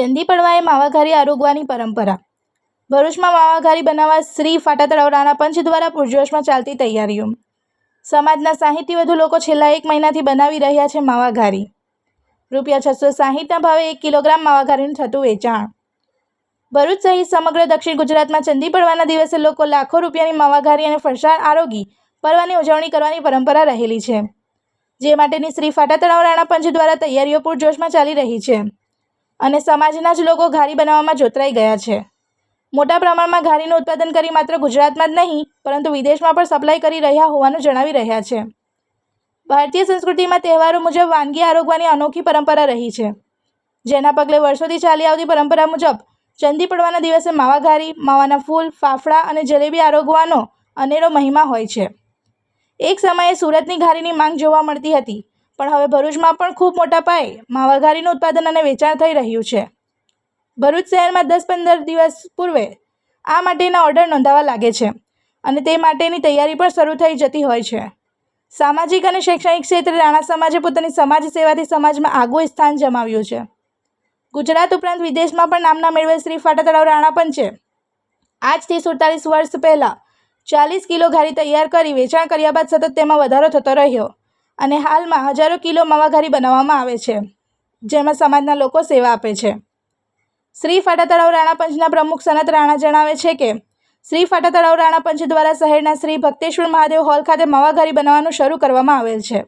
ચંદી પડવાએ માવાઘારી આરોગવાની પરંપરા. ભરૂચમાં માવાઘારી બનાવવા શ્રી ફાટા તળાવ રાણા પંચ દ્વારા પૂરજોશમાં ચાલતી તૈયારીઓ. સમાજના સાહીઠથી વધુ લોકો છેલ્લા એક મહિનાથી બનાવી રહ્યા છે માવાઘારી. રૂપિયા છસો સાહીઠના ભાવે એક કિલોગ્રામ માવાઘારીનું થતું વેચાણ. ભરૂચ સહિત સમગ્ર દક્ષિણ ગુજરાતમાં ચંદી પડવાના દિવસે લોકો લાખો રૂપિયાની માવાઘારી અને ફરસાણ આરોગી પર્વની ઉજવણી કરવાની પરંપરા રહેલી છે. જે માટેની શ્રી ફાટા તળાવ રાણા પંચ દ્વારા તૈયારીઓ પૂરજોશમાં ચાલી રહી છે. અને સમાજના જ લોકો ઘારી બનાવવામાં જોતરાઈ ગયા છે. મોટા પ્રમાણમાં ઘારીનું ઉત્પાદન કરી માત્ર ગુજરાતમાં જ નહીં, પરંતુ વિદેશમાં પણ સપ્લાય કરી રહ્યા હોવાનું જણાવી રહ્યા છે. ભારતીય સંસ્કૃતિમાં તહેવારો મુજબ વાનગી આરોગવાની અનોખી પરંપરા રહી છે. જેના પગલે વર્ષોથી ચાલી આવતી પરંપરા મુજબ ચંદી પડવાના દિવસે માવા ઘારી માવાના ફૂલ, ફાફડા અને જલેબી આરોગવાનો અનેરો મહિમા હોય છે. એક સમયે સુરતની ઘારીની માંગ જોવા મળતી હતી. પણ હવે ભરૂચમાં પણ ખૂબ મોટા પાયે માવાઘારીનું ઉત્પાદન અને વેચાણ થઈ રહ્યું છે. ભરૂચ શહેરમાં દસ પંદર દિવસ પૂર્વે આ માટેના ઓર્ડર નોંધાવા લાગે છે અને તે માટેની તૈયારી પણ શરૂ થઈ જતી હોય છે. સામાજિક અને શૈક્ષણિક ક્ષેત્રે રાણા સમાજે પોતાની સમાજ સેવાથી સમાજમાં આગવું સ્થાન જમાવ્યું છે. ગુજરાત ઉપરાંત વિદેશમાં પણ નામના મેળવેલ શ્રી ફાટા તળાવ રાણા પંચે આજથી સુડતાલીસ વર્ષ પહેલાં ચાલીસ કિલો ઘારી તૈયાર કરી વેચાણ કર્યા બાદ સતત તેમાં વધારો થતો રહ્યો. અને હાલમાં હજારો કિલો માવાઘારી બનાવવામાં આવે છે, જેમાં સમાજના લોકો સેવા આપે છે. શ્રી ફાટા તળાવ રાણા પંચના પ્રમુખ સનત રાણા જણાવે છે કે, શ્રી ફાટા તળાવ રાણા પંચ દ્વારા શહેરના શ્રી ભક્તેશ્વર મહાદેવ હોલ ખાતે માવાઘારી બનાવવાનું શરૂ કરવામાં આવેલ છે.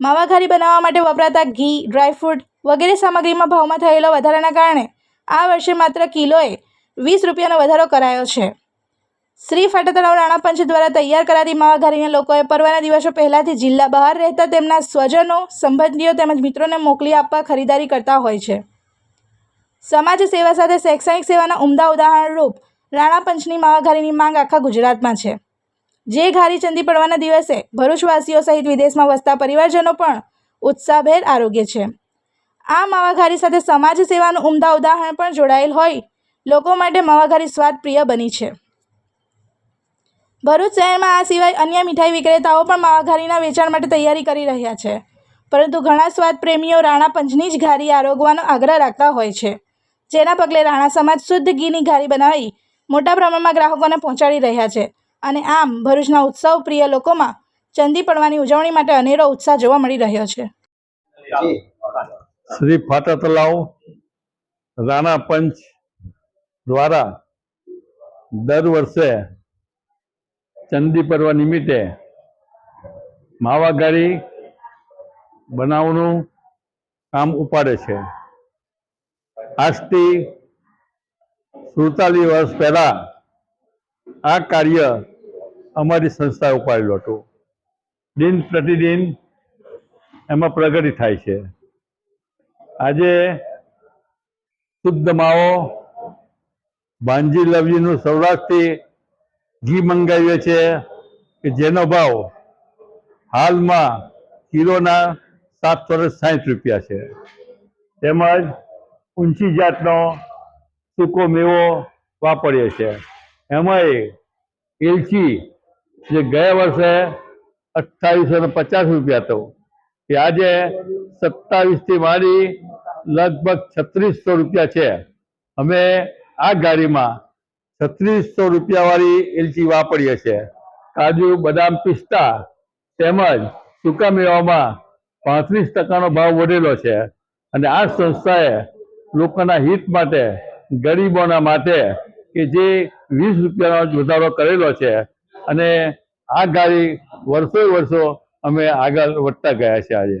માવાઘારી બનાવવા માટે વપરાતા ઘી ડ્રાયફ્રૂટ વગેરે સામગ્રીમાં ભાવમાં થયેલો વધારાના કારણે આ વર્ષે માત્ર કિલોએ વીસ રૂપિયાનો વધારો કરાયો છે. શ્રી ફાટા તળાવ રાણા પંચ દ્વારા તૈયાર કરાતી માવાઘારીને લોકોએ પર્વના દિવસો પહેલાંથી જિલ્લા બહાર રહેતા તેમના સ્વજનો, સંબંધીઓ તેમજ મિત્રોને મોકલી આપવા ખરીદારી કરતા હોય છે. સમાજ સેવા સાથે શૈક્ષણિક સેવાના ઉમદા ઉદાહરણરૂપ રાણા પંચની માવાઘારીની માંગ આખા ગુજરાતમાં છે. જે ઘારી ચંદી પડવાના દિવસે ભરૂચવાસીઓ સહિત વિદેશમાં વસતા પરિવારજનો પણ ઉત્સાહભેર આરોગ્ય છે. આ માવાઘારી સાથે સમાજ સેવાનું ઉમદા ઉદાહરણ પણ જોડાયેલ હોય લોકો માટે માવાઘારી સ્વાદ પ્રિય બની છે. ભરૂચ શહેરમાં આ સિવાય અન્ય મીઠાઈ વિક્રેતાઓ પણ માવાઘારીના વેચાણ માટે તૈયારી કરી રહ્યા છે. પરંતુ ઘણા સ્વાદ પ્રેમીઓ રાણા પંચની જ ઘારી આરોગવાનો આગ્રહ રાખતા હોય છે. જેના પગલે રાણા સમાજ શુદ્ધ ઘીની ઘારી બનાવી મોટા પ્રમાણમાં ગ્રાહકોને પહોંચાડી રહ્યા છે. અને આમ ભરૂચના ઉત્સવ પ્રિય લોકોમાં ચંદી પડવાની ઉજવણી માટે અનેરો ઉત્સાહ જોવા મળી રહ્યો છે. શ્રી ફાટા તલાવ રાણા પંચ દ્વારા દર વર્ષે ચંદી પર્વ નિમિત્તે માવાગારી બનાવવાનું કામ ઉપાડે છે. આજથી સુડતાલીસ વર્ષ પહેલા આ કાર્ય અમારી સંસ્થાએ ઉપાડેલું હતું. દિન પ્રતિદિન એમાં પ્રગતિ થાય છે. આજે શુદ્ધ માવો, ભાંજી લવજીનું સૌરાષ્ટ્રથી ઘી મંગાવીએ છીએ કે જેનો ભાવ હાલમાં કિલોના સાતસો ને સાહીઠ રૂપિયા છે. તેમજ ઊંચી જાતનો સૂકો મેવો વાપરીએ છીએ એમાંય એલચી જે ગયા વર્ષે અઠ્ઠાવીસો ને પચાસ રૂપિયા હતો એ આજે સત્તાવીસથી મારી લગભગ છત્રીસો રૂપિયા છે. અમે આ ગાડીમાં છત્રીસો રૂપિયા વાળી એલચી વાપરીએ છીએ. કાજુ, બદામ પિસ્તા તેમજ સૂકા મેવામાં પાંત્રીસ ટકાનો ભાવ વધેલો છે. અને આ સંસ્થાએ લોકોના હિત માટે, ગરીબોના માટે કે જે વીસ રૂપિયાનો વધારો કરેલો છે અને આ ગાડી વર્ષો વર્ષો અમે આગળ વધતા ગયા છે આજે.